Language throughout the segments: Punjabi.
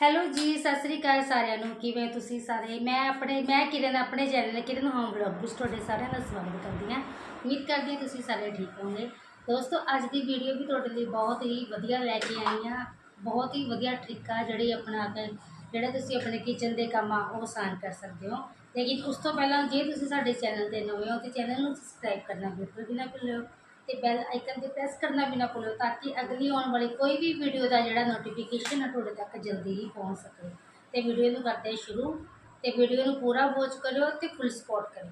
ਹੈਲੋ ਜੀ, ਸਤਿ ਸ੍ਰੀ ਅਕਾਲ ਸਾਰਿਆਂ ਨੂੰ। ਕਿਵੇਂ ਤੁਸੀਂ ਸਾਰੇ? ਮੈਂ ਆਪਣੇ, ਮੈਂ ਕਿਰਨ, ਆਪਣੇ ਚੈਨਲ ਕਿਰਨ ਹੋਮ ਵਲੌਗ ਵਿੱਚ ਤੁਹਾਡੇ ਸਾਰਿਆਂ ਦਾ ਸਵਾਗਤ ਕਰਦੀ ਹਾਂ। ਉਮੀਦ ਕਰਦੀ ਹਾਂ ਤੁਸੀਂ ਸਾਰੇ ਠੀਕ ਹੋਵੋਗੇ। ਦੋਸਤੋ, ਅੱਜ ਦੀ ਵੀਡੀਓ ਵੀ ਤੁਹਾਡੇ ਲਈ ਬਹੁਤ ਹੀ ਵਧੀਆ ਲੈ ਕੇ ਆਈ ਹਾਂ। ਬਹੁਤ ਹੀ ਵਧੀਆ ਟ੍ਰਿਕ ਆ ਜਿਹੜੀ ਆਪਣਾ ਕੇ ਜਿਹੜਾ ਤੁਸੀਂ ਆਪਣੇ ਕਿਚਨ ਦੇ ਕੰਮ ਆ, ਉਹ ਆਸਾਨ ਕਰ ਸਕਦੇ ਹੋ। ਲੇਕਿਨ ਉਸ ਤੋਂ ਪਹਿਲਾਂ ਜੇ ਤੁਸੀਂ ਸਾਡੇ ਚੈਨਲ ਤੇ ਨਵੇਂ ਹੋ, ਤੇ ਚੈਨਲ ਨੂੰ ਸਬਸਕ੍ਰਾਈਬ ਕਰਨਾ ਬਿਲਕੁਲ ਵੀ ਨਾ ਭੁੱਲਿਓ। ਤੇ ਬੈਲ ਆਈਕਨ ਤੇ ਪ੍ਰੈਸ ਕਰਨਾ ਵੀ ਨਾ ਭੁੱਲਿਓ ਤਾਂ ਕਿ ਅਗਲੀ ਆਉਣ ਵਾਲੀ ਕੋਈ ਵੀ ਵੀਡੀਓ ਦਾ ਜਿਹੜਾ ਨੋਟੀਫਿਕੇਸ਼ਨ ਹੈ ਤੁਹਾਡੇ ਤੱਕ ਜਲਦੀ ਹੀ ਪਹੁੰਚ ਸਕੇ। ਤੇ ਵੀਡੀਓ ਨੂੰ ਕਰਦੇ ਸ਼ੁਰੂ, ਤੇ ਵੀਡੀਓ ਨੂੰ ਪੂਰਾ ਵਾਚ ਕਰਿਓ ਤੇ ਫੁੱਲ ਸਪੋਰਟ ਕਰਿਓ।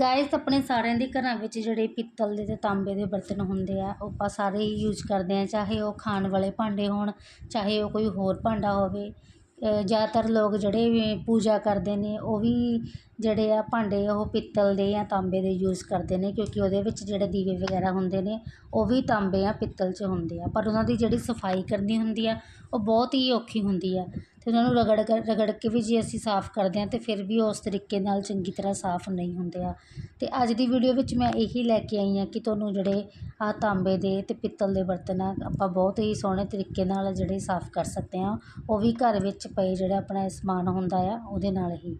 ਗਾਇਸ ਆਪਣੇ ਸਾਰਿਆਂ ਦੇ ਘਰਾਂ ਵਿੱਚ ਜਿਹੜੇ ਪਿੱਤਲ ਦੇ ਤੇ ਤਾਂਬੇ ਦੇ ਬਰਤਨ ਹੁੰਦੇ ਆ, ਉਹ ਆਪਾਂ ਸਾਰੇ ਹੀ ਯੂਜ਼ ਕਰਦੇ ਆ, ਚਾਹੇ ਉਹ ਖਾਣ ਵਾਲੇ ਭਾਂਡੇ ਹੋਣ, ਚਾਹੇ ਉਹ ਕੋਈ ਹੋਰ ਭਾਂਡਾ ਹੋਵੇ। ਜ਼ਿਆਦਾਤਰ ਲੋਕ ਜਿਹੜੇ ਵੀ ਪੂਜਾ ਕਰਦੇ ਨੇ, ਉਹ ਵੀ ਜਿਹੜੇ ਆ ਭਾਂਡੇ ਉਹ ਪਿੱਤਲ ਦੇ ਜਾਂ ਤਾਂਬੇ ਦੇ ਯੂਜ਼ ਕਰਦੇ ਨੇ, ਕਿਉਂਕਿ ਉਹਦੇ ਵਿੱਚ ਜਿਹੜੇ ਦੀਵੇ ਵਗੈਰਾ ਹੁੰਦੇ ਨੇ, ਉਹ ਵੀ ਤਾਂਬੇ ਜਾਂ ਪਿੱਤਲ 'ਚ ਹੁੰਦੇ ਆ। ਪਰ ਉਹਨਾਂ ਦੀ ਜਿਹੜੀ ਸਫ਼ਾਈ ਕਰਨੀ ਹੁੰਦੀ ਆ, ਉਹ ਬਹੁਤ ਹੀ ਔਖੀ ਹੁੰਦੀ ਆ। ਅਤੇ ਉਹਨਾਂ ਨੂੰ ਰਗੜ ਕਰ ਰਗੜ ਕੇ ਵੀ ਜੇ ਅਸੀਂ ਸਾਫ਼ ਕਰਦੇ ਹਾਂ ਤਾਂ ਫਿਰ ਵੀ ਉਸ ਤਰੀਕੇ ਨਾਲ ਚੰਗੀ ਤਰ੍ਹਾਂ ਸਾਫ਼ ਨਹੀਂ ਹੁੰਦੇ ਆ। ਅਤੇ ਅੱਜ ਦੀ ਵੀਡੀਓ ਵਿੱਚ ਮੈਂ ਇਹੀ ਲੈ ਕੇ ਆਈ ਹਾਂ ਕਿ ਤੁਹਾਨੂੰ ਜਿਹੜੇ ਆਹ ਤਾਂਬੇ ਦੇ ਅਤੇ ਪਿੱਤਲ ਦੇ ਬਰਤਨ ਆ, ਆਪਾਂ ਬਹੁਤ ਹੀ ਸੋਹਣੇ ਤਰੀਕੇ ਨਾਲ ਜਿਹੜੇ ਸਾਫ਼ ਕਰ ਸਕਦੇ ਹਾਂ, ਉਹ ਵੀ ਘਰ ਵਿੱਚ ਪਏ ਜਿਹੜਾ ਆਪਣਾ ਸਮਾਨ ਹੁੰਦਾ ਆ, ਉਹਦੇ ਨਾਲ ਹੀ।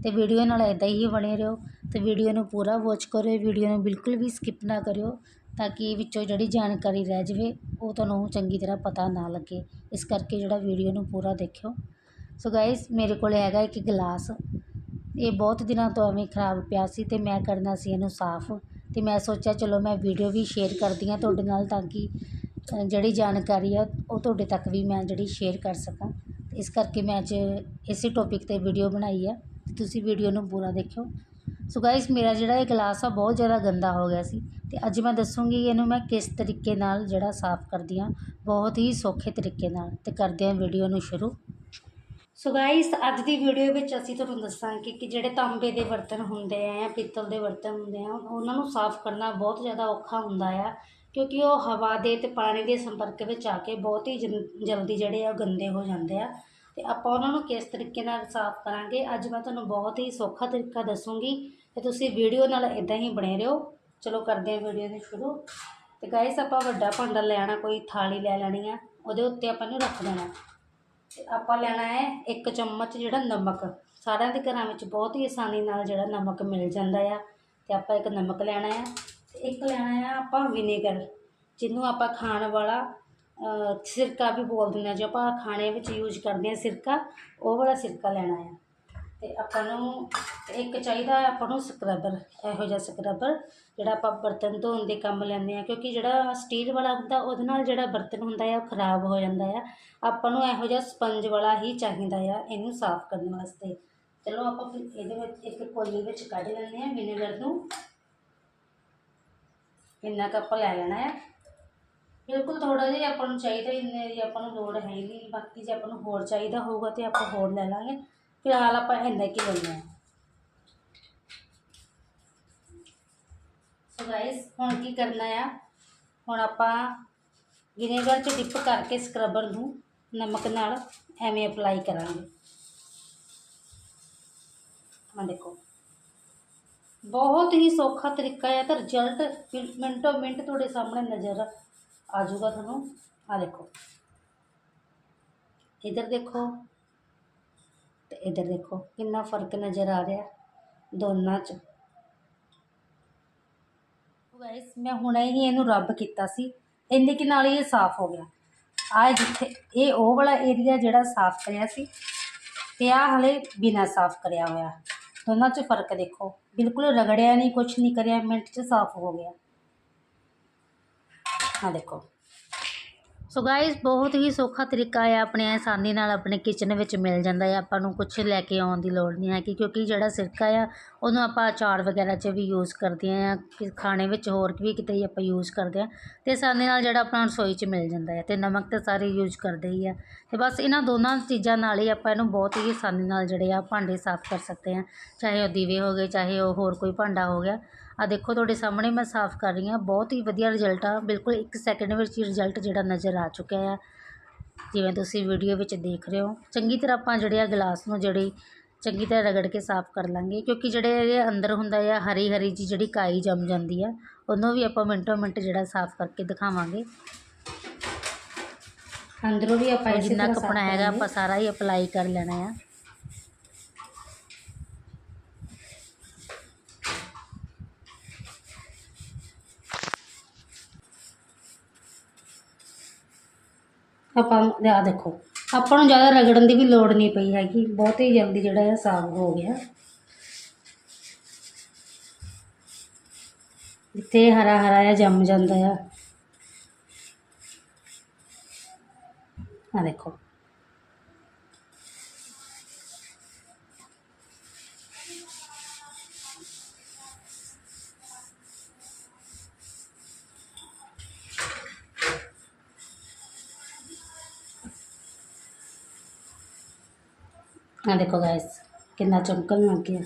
ਅਤੇ ਵੀਡੀਓ ਨਾਲ ਇੱਦਾਂ ਹੀ ਬਣੇ ਰਹੋ ਅਤੇ ਵੀਡੀਓ ਨੂੰ ਪੂਰਾ ਵਾਚ ਕਰਿਓ ਵੀਡੀਓ ਨੂੰ ਬਿਲਕੁਲ ਵੀ ਸਕਿਪ ਨਾ ਕਰਿਓ। ਤਾਂ ਕਿ ਵਿੱਚੋਂ ਜਿਹੜੀ ਜਾਣਕਾਰੀ ਰਹਿ ਜਾਵੇ, ਉਹ ਤੁਹਾਨੂੰ ਚੰਗੀ ਤਰ੍ਹਾਂ ਪਤਾ ਨਾ ਲੱਗੇ। ਇਸ ਕਰਕੇ ਜਿਹੜਾ ਵੀਡੀਓ ਨੂੰ ਪੂਰਾ ਦੇਖਿਓ। ਸੋ ਗਾਇਸ ਮੇਰੇ ਕੋਲ ਹੈਗਾ ਇੱਕ ਗਿਲਾਸ। ਇਹ ਬਹੁਤ ਦਿਨਾਂ ਤੋਂ ਐਵੇਂ ਖਰਾਬ ਪਿਆ ਸੀ ਅਤੇ ਮੈਂ ਕਰਨਾ ਸੀ ਇਹਨੂੰ ਸਾਫ਼। ਅਤੇ ਮੈਂ ਸੋਚਿਆ, ਚਲੋ ਮੈਂ ਵੀਡੀਓ ਵੀ ਸ਼ੇਅਰ ਕਰਦੀ ਹਾਂ ਤੁਹਾਡੇ ਨਾਲ ਤਾਂ ਕਿ ਜਿਹੜੀ ਜਾਣਕਾਰੀ ਆ, ਉਹ ਤੁਹਾਡੇ ਤੱਕ ਵੀ ਮੈਂ ਜਿਹੜੀ ਸ਼ੇਅਰ ਕਰ ਸਕਾਂ। ਇਸ ਕਰਕੇ ਮੈਂ ਅੱਜ ਇਸੇ ਟੌਪਿਕ 'ਤੇ ਵੀਡੀਓ ਬਣਾਈ ਆ। ਤੁਸੀਂ ਵੀਡੀਓ ਨੂੰ ਪੂਰਾ ਦੇਖਿਓ। ਸੋ ਗਾਇਸ ਮੇਰਾ ਜਿਹੜਾ ਇਹ ਗਲਾਸ ਆ, ਬਹੁਤ ਜ਼ਿਆਦਾ ਗੰਦਾ ਹੋ ਗਿਆ ਸੀ। ਅਤੇ ਅੱਜ ਮੈਂ ਦੱਸੂੰਗੀ ਇਹਨੂੰ ਮੈਂ ਕਿਸ ਤਰੀਕੇ ਨਾਲ ਜਿਹੜਾ ਸਾਫ਼ ਕਰਦੀ ਹਾਂ, ਬਹੁਤ ਹੀ ਸੌਖੇ ਤਰੀਕੇ ਨਾਲ। ਅਤੇ ਕਰਦੇ ਹਾਂ ਵੀਡੀਓ ਨੂੰ ਸ਼ੁਰੂ। ਸੋ ਗਾਇਸ ਅੱਜ ਦੀ ਵੀਡੀਓ ਵਿੱਚ ਅਸੀਂ ਤੁਹਾਨੂੰ ਦੱਸਾਂਗੇ ਕਿ ਜਿਹੜੇ ਤਾਂਬੇ ਦੇ ਬਰਤਨ ਹੁੰਦੇ ਆ ਜਾਂ ਪਿੱਤਲ ਦੇ ਬਰਤਨ ਹੁੰਦੇ ਆ, ਉਹਨਾਂ ਨੂੰ ਸਾਫ਼ ਕਰਨਾ ਬਹੁਤ ਜ਼ਿਆਦਾ ਔਖਾ ਹੁੰਦਾ ਆ, ਕਿਉਂਕਿ ਉਹ ਹਵਾ ਦੇ ਤੇ ਪਾਣੀ ਦੇ ਸੰਪਰਕ ਵਿੱਚ ਆ ਕੇ ਬਹੁਤ ਹੀ ਜਲ- ਜਲਦੀ ਜਿਹੜੇ ਆ ਉਹ ਗੰਦੇ ਹੋ ਜਾਂਦੇ ਆ। ਤੇ ਆਪਾਂ ਉਹਨਾਂ ਨੂੰ ਕਿਸ ਤਰੀਕੇ ਨਾਲ ਸਾਫ਼ ਕਰਾਂਗੇ? ਅੱਜ ਮੈਂ ਤੁਹਾਨੂੰ ਬਹੁਤ ਹੀ ਸੌਖਾ ਤਰੀਕਾ ਦੱਸੂੰਗੀ ਤੇ ਤੁਸੀਂ ਵੀਡੀਓ ਨਾਲ ਇਦਾਂ ਹੀ ਬਣੇ ਰਹੋ। ਚਲੋ ਕਰਦੇ ਹਾਂ ਵੀਡੀਓ ਨੂੰ ਸ਼ੁਰੂ। ਤੇ ਗਾਇਸ ਆਪਾਂ ਵੱਡਾ ਭਾਂਡਾ ਲੈਣਾ ਕੋਈ ਥਾਲੀ ਲੈ ਲੈਣੀ ਆ, ਉਹਦੇ ਉੱਤੇ ਆਪਾਂ ਨੂੰ ਰੱਖ ਦੇਣਾ। ਤੇ ਆਪਾਂ ਲੈਣਾ ਹੈ ਇੱਕ ਚਮਚ ਜਿਹੜਾ ਨਮਕ। ਸਾਰਿਆਂ ਦੇ ਘਰਾਂ ਵਿੱਚ ਬਹੁਤ ਹੀ ਆਸਾਨੀ ਨਾਲ ਜਿਹੜਾ ਨਮਕ ਮਿਲ ਜਾਂਦਾ ਆ। ਤੇ ਆਪਾਂ ਇੱਕ ਨਮਕ ਲੈਣਾ ਆ, ਤੇ ਇੱਕ ਲੈਣਾ ਆ ਆਪਾਂ ਵਿਨੇਗਰ, ਜਿਹਨੂੰ ਆਪਾਂ ਖਾਣ ਵਾਲਾ ਸਿਰਕਾ ਵੀ ਬੋਲ ਦਿੰਦੇ ਹਾਂ ਜੋ ਆਪਾਂ ਖਾਣੇ ਵਿੱਚ ਯੂਜ਼ ਕਰਦੇ ਹਾਂ ਸਿਰਕਾ, ਉਹ ਵਾਲਾ ਸਿਰਕਾ ਲੈਣਾ ਆ। ਅਤੇ ਆਪਾਂ ਨੂੰ ਇੱਕ ਚਾਹੀਦਾ ਆਪਾਂ ਨੂੰ ਸਕਰਬਰ ਇਹੋ ਜਿਹਾ ਸਕਰਬਰ ਜਿਹੜਾ ਆਪਾਂ ਬਰਤਨ ਧੋਣ ਦੇ ਕੰਮ ਲੈਂਦੇ ਹਾਂ, ਕਿਉਂਕਿ ਜਿਹੜਾ ਸਟੀਲ ਵਾਲਾ ਹੁੰਦਾ, ਉਹਦੇ ਨਾਲ ਜਿਹੜਾ ਬਰਤਨ ਹੁੰਦਾ ਆ, ਉਹ ਖਰਾਬ ਹੋ ਜਾਂਦਾ ਆ। ਆਪਾਂ ਨੂੰ ਇਹੋ ਜਿਹਾ ਸਪੰਜ ਵਾਲਾ ਹੀ ਚਾਹੀਦਾ ਆ, ਇਹਨੂੰ ਸਾਫ਼ ਕਰਨ ਵਾਸਤੇ। ਚਲੋ ਆਪਾਂ ਇਹਦੇ ਵਿੱਚ ਇੱਕ ਕੋਲੀ ਵਿੱਚ ਕੱਢ ਲੈਂਦੇ ਹਾਂ ਵਿਨੇਗਰ ਨੂੰ। ਇੰਨਾ ਕੁ ਆਪਾਂ ਲੈ ਲੈਣਾ ਹੈ ਬਿਲਕੁਲ ਥੋੜਾ ਜਿਹਾ ਆਪਾਂ ਨੂੰ ਚਾਹੀਦਾ ਇੰਨੇ ਦੀ ਆਪਾਂ ਨੂੰ ਲੋੜ ਹੈ ਨਹੀਂ। ਬਾਕੀ ਜੇ ਆਪਾਂ ਨੂੰ ਹੋਰ ਚਾਹੀਦਾ ਹੋਊਗਾ ਤੇ ਆਪਾਂ ਹੋਰ ਲੈ ਲਾਂਗੇ। ਫਿਲਹਾਲ ਆਪਾਂ ਇੰਨਾ ਕੀ ਲੈਣਾ ਹੈ। ਸੋ ਗਾਇਸ ਹੁਣ ਕੀ ਕਰਨਾ ਆ? ਹੁਣ ਆਪਾਂ ਵਿਨੇਗਰ 'ਚ ਡਿਪ ਕਰਕੇ ਸਕਰਬਰ ਨੂੰ ਨਮਕ ਨਾਲ ਐਵੇਂ ਅਪਲਾਈ ਕਰਾਂਗੇ। ਆ ਦੇਖੋ। ਬਹੁਤ ਹੀ ਸੌਖਾ ਤਰੀਕਾ ਹੈ ਤਾਂ ਰਿਜ਼ਲਟ ਮਿੰਟੋ ਮਿੰਟ ਤੁਹਾਡੇ ਸਾਹਮਣੇ ਨਜ਼ਰ ਆ ਜਾਊਗਾ ਤੁਹਾਨੂੰ। ਆ ਦੇਖੋ। ਇਧਰ ਦੇਖੋ। ਤੇ ਇਧਰ ਦੇਖੋ, ਕਿੰਨਾ ਫ਼ਰਕ ਨਜ਼ਰ ਆ ਰਿਹਾ ਦੋਨਾਂ 'ਚ। ਗਾਇਸ ਮੈਂ ਹੁਣੇ ਹੀ ਇਹਨੂੰ ਰੱਬ ਕੀਤਾ ਸੀ। ਇੰਨੇ ਕਿ ਨਾਲ ਹੀ ਇਹ ਸਾਫ਼ ਹੋ ਗਿਆ। ਆ ਜਿੱਥੇ ਇਹ ਉਹ ਵਾਲਾ ਏਰੀਆ ਜਿਹੜਾ ਸਾਫ਼ ਕਰਿਆ ਸੀ, ਤੇ ਆ ਹਲੇ ਬਿਨਾ ਸਾਫ਼ ਕਰਿਆ ਹੋਇਆ। ਦੋਨਾਂ 'ਚ ਫ਼ਰਕ ਦੇਖੋ। ਬਿਲਕੁਲ ਰਗੜਿਆ ਨਹੀਂ ਕੁਛ ਨਹੀਂ ਕਰਿਆ, ਮਿੰਟ 'ਚ ਸਾਫ਼ ਹੋ ਗਿਆ। ਆ ਦੇਖੋ। ਸੋ ਗਾਇਸ ਬਹੁਤ ਹੀ ਸੌਖਾ ਤਰੀਕਾ ਹੈ ਆਪਣੇ ਆਸਾਨੀ ਨਾਲ ਆਪਣੇ ਕਿਚਨ ਵਿੱਚ ਮਿਲ ਜਾਂਦਾ ਹੈ। ਆਪਾਂ ਨੂੰ ਕੁਝ ਲੈ ਕੇ ਆਉਣ ਦੀ ਲੋੜ ਨਹੀਂ ਹੈ ਕਿ ਕਿਉਂਕਿ ਜਿਹੜਾ ਸਿਰਕਾ ਆ, ਉਹਨੂੰ ਆਪਾਂ ਅਚਾਰ ਵਗੈਰਾ 'ਚ ਵੀ ਯੂਜ਼ ਕਰਦੇ ਹਾਂ ਕਿ ਖਾਣੇ ਵਿੱਚ ਹੋਰ ਵੀ ਕਿਤੇ ਆਪਾਂ ਯੂਜ਼ ਕਰਦੇ ਹਾਂ ਤੇ ਆਸਾਨੀ ਨਾਲ ਜਿਹੜਾ ਆਪਣਾ ਰਸੋਈ 'ਚ ਮਿਲ ਜਾਂਦਾ ਹੈ ਤੇ ਨਮਕ ਤਾਂ ਸਾਰੇ ਯੂਜ਼ ਕਰਦੇ ਹੀ ਆ। ਤੇ ਬਸ ਇਹਨਾਂ ਦੋਨਾਂ ਚੀਜ਼ਾਂ ਨਾਲ ਹੀ ਆਪਾਂ ਇਹਨੂੰ ਬਹੁਤ ਹੀ ਆਸਾਨੀ ਨਾਲ ਜਿਹੜੇ ਆ ਭਾਂਡੇ ਸਾਫ਼ ਕਰ ਸਕਦੇ ਹਾਂ। ਚਾਹੇ ਉਹ ਦੀਵੇ ਹੋ ਗਏ, ਚਾਹੇ ਉਹ ਹੋਰ ਕੋਈ ਭਾਂਡਾ ਹੋ ਗਿਆ। ਆ ਦੇਖੋ ਤੁਹਾਡੇ ਸਾਹਮਣੇ ਮੈਂ ਸਾਫ਼ ਕਰ ਰਹੀ ਹਾਂ। ਬਹੁਤ ਹੀ ਵਧੀਆ ਰਿਜ਼ਲਟ ਆ। ਬਿਲਕੁਲ 1 ਸੈਕਿੰਡ ਵਿੱਚ ਹੀ ਰਿਜ਼ਲਟ ਜਿਹੜਾ ਨਜ਼ਰ ਆ ਚੁੱਕਿਆ ਆ। ਜਿਵੇਂ ਤੁਸੀਂ ਵੀਡੀਓ ਵਿੱਚ ਦੇਖ ਰਹੇ ਹੋ। ਚੰਗੀ ਤਰ੍ਹਾਂ ਆਪਾਂ ਜਿਹੜੇ ਆ ਗਲਾਸ ਨੂੰ ਜਿਹੜੀ ਚੰਗੀ ਤਰ੍ਹਾਂ ਰਗੜ ਕੇ ਸਾਫ਼ ਕਰ ਲਾਂਗੇ। ਕਿਉਂਕਿ ਜਿਹੜੇ ਇਹਦੇ ਅੰਦਰ ਹੁੰਦਾ ਆ ਹਰੀ ਹਰੀ ਜੀ ਜਿਹੜੀ ਕਾਈ ਜੰਮ ਜਾਂਦੀ ਆ ਉਹਨੂੰ ਵੀ ਆਪਾਂ ਮਿੰਟੋ ਮਿੰਟ ਜਿਹੜਾ ਸਾਫ਼ ਕਰਕੇ ਦਿਖਾਵਾਂਗੇ। ਅੰਦਰੋਂ ਵੀ ਆਪਾਂ ਜਿੰਨਾ ਕੱਪੜਾ ਹੈਗਾ। ਆਪਾਂ ਸਾਰਾ ਹੀ ਅਪਲਾਈ ਕਰ ਲੈਣਾ ਆ। ਆਪਾਂ ਆ ਦੇਖੋ, ਆਪਾਂ ਨੂੰ ਜ਼ਿਆਦਾ ਰਗੜਨ ਦੀ ਵੀ ਲੋੜ ਨਹੀਂ ਪਈ ਹੈਗੀ, ਬਹੁਤ ਹੀ ਜਲਦੀ ਜਿਹੜਾ ਹੈ ਸਾਫ਼ ਹੋ ਗਿਆ। ਜਿੱਥੇ ਹਰਾ ਹਰਾ ਜਿਹਾ ਜੰਮ ਜਾਂਦਾ ਆ। ਆ ਦੇਖੋ। ਆ ਦੇਖੋ ਗਾਇਸ ਕਿੰਨਾ ਚਮਕਣ ਲੱਗ ਗਿਆ।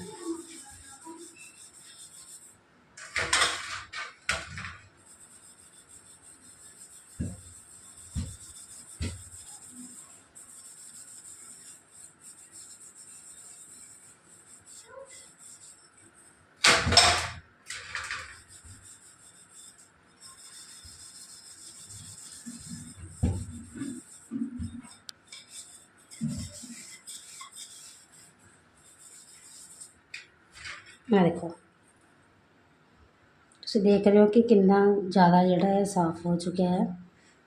ਆ ਦੇਖੋ ਤੁਸੀਂ ਦੇਖ ਰਹੇ ਹੋ ਕਿ ਕਿੰਨਾ ਜ਼ਿਆਦਾ ਜਿਹੜਾ ਹੈ ਸਾਫ਼ ਹੋ ਚੁੱਕਿਆ ਹੈ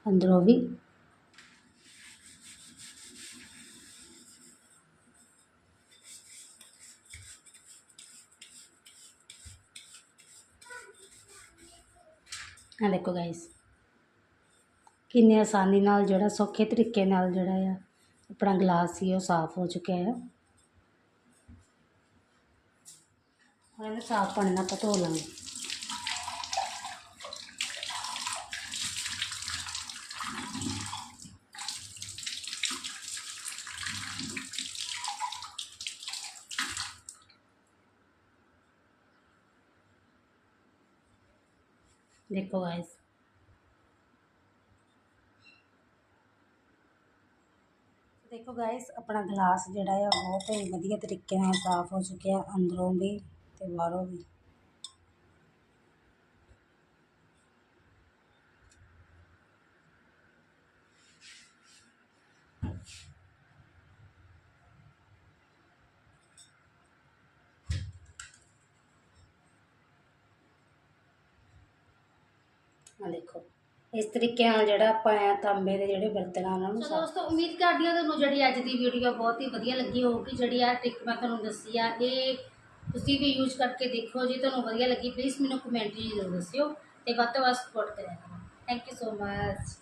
ਅੰਦਰੋਂ ਵੀ ਆ ਦੇਖੋ ਗਾਇਸ ਕਿੰਨੀ ਆਸਾਨੀ ਨਾਲ ਜਿਹੜਾ ਸੌਖੇ ਤਰੀਕੇ ਨਾਲ ਜਿਹੜਾ ਆ ਆਪਣਾ ਗਲਾਸ ਸੀ ਉਹ ਸਾਫ਼ ਹੋ ਚੁੱਕਿਆ ਹੈ ਹੁਣ ਇਹਨੂੰ ਸਾਫ਼ ਪਾਣੀ ਨਾਲ ਆਪਾਂ ਧੋ ਲਾਂਗੇ ਦੇਖੋ ਗਾਇਸ ਦੇਖੋ ਗਾਇਸ ਆਪਣਾ ਗਲਾਸ ਜਿਹੜਾ ਆ ਬਹੁਤ ਹੀ ਵਧੀਆ ਤਰੀਕੇ ਨਾਲ ਸਾਫ਼ ਹੋ ਚੁੱਕਿਆ ਅੰਦਰੋਂ ਵੀ ਤੇ ਬਾਹਰੋਂ ਵੀ। ਆ ਦੇਖੋ ਇਸ ਤਰੀਕੇ ਨਾਲ ਜਿਹੜਾ ਆਪਾਂ ਆ ਤਾਂਬੇ ਦੇ ਜਿਹੜੇ ਬਰਤਨ ਆ ਉਹਨਾਂ ਨੂੰ ਸੋ ਸਾਫ਼ ਦੋਸਤੋ ਉਮੀਦ ਕਰਦੀ ਹਾਂ ਤੁਹਾਨੂੰ ਜਿਹੜੀ ਅੱਜ ਦੀ ਵੀਡੀਓ ਬਹੁਤ ਹੀ ਵਧੀਆ ਲੱਗੀ ਹੋਊਗੀ। ਜਿਹੜੀ ਆ ਟ੍ਰਿਕ ਮੈਂ ਤੁਹਾਨੂੰ ਦੱਸੀ ਆ ਇਹ ਤੁਸੀਂ ਵੀ ਯੂਜ਼ ਕਰਕੇ ਦੇਖੋ, ਜੇ ਤੁਹਾਨੂੰ ਵਧੀਆ ਲੱਗੀ ਪਲੀਜ਼ ਮੈਨੂੰ ਕਮੈਂਟ 'ਚ ਜ਼ਰੂਰ ਦੱਸਿਓ ਤੇ ਵੱਧ ਤੋਂ ਵੱਧ ਸਪੋਰਟ ਕਰਿਆ ਕਰੋ। Thank you so much